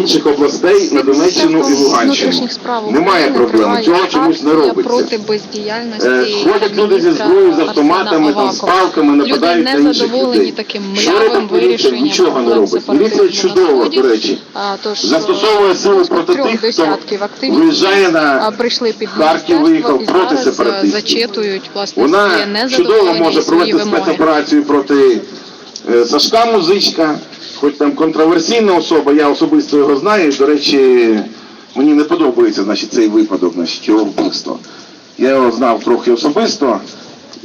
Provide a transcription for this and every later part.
інших областей на Донеччину і Луганщину. Немає проблем. Цього чомусь не робиться. проти бездіяльності Е, Ходять люди зі зброєю, з автоматами, там, з палками, нападають на інших людей. таким Що робить поліція? Нічого не робить. Поліція чудово, до речі. Застосовує е, силу проти тих, хто виїжджає на прийшли під Харків, виїхав проти е, сепаратистів. Вона чудово може провести спецоперацію проти Сашка Музичка, хоч там контроверсійна особа, я особисто його знаю. і, До речі, мені не подобається значить, цей випадок, значить, його вбивство. Я його знав трохи особисто.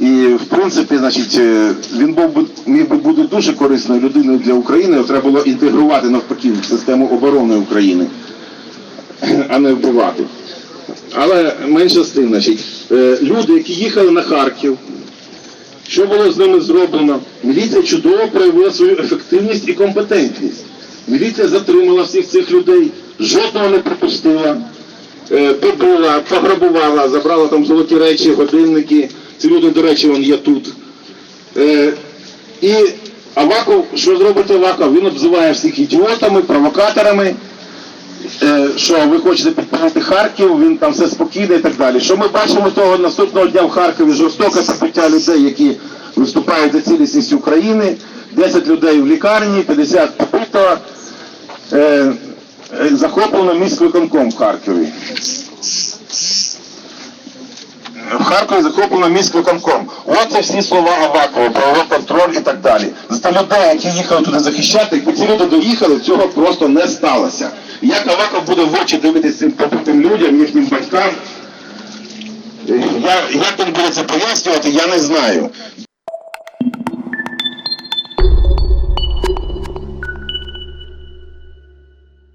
І в принципі, значить, е, він був міг би бути дуже корисною людиною для України. Його треба було інтегрувати навпаки в систему оборони України, а не вбивати. Але менше з тим, значить, е, люди, які їхали на Харків, що було з ними зроблено? Міліція чудово проявила свою ефективність і компетентність. Міліція затримала всіх цих людей, жодного не пропустила, е, побила, пограбувала, забрала там золоті речі, годинники. Ці люди, до речі, вон є тут. Е, І Аваков, що зробить Аваков? Він обзиває всіх ідіотами, провокаторами. Е, що ви хочете підпалити Харків, він там все спокійно і так далі. Що ми бачимо того наступного дня в Харкові жорстоке побиття людей, які виступають за цілісність України, 10 людей в лікарні, 50 побито, е, е, захоплено міськвиконком в Харкові. В Харкові захоплено міськвиконком. От це всі слова Авакова, правовий контроль і так далі. За людей, які їхали туди захищати, якби ці люди доїхали, цього просто не сталося. Як Аваков буде в очі дивитися цим побитим людям, їхнім батькам, я, як він буде це пояснювати, я не знаю.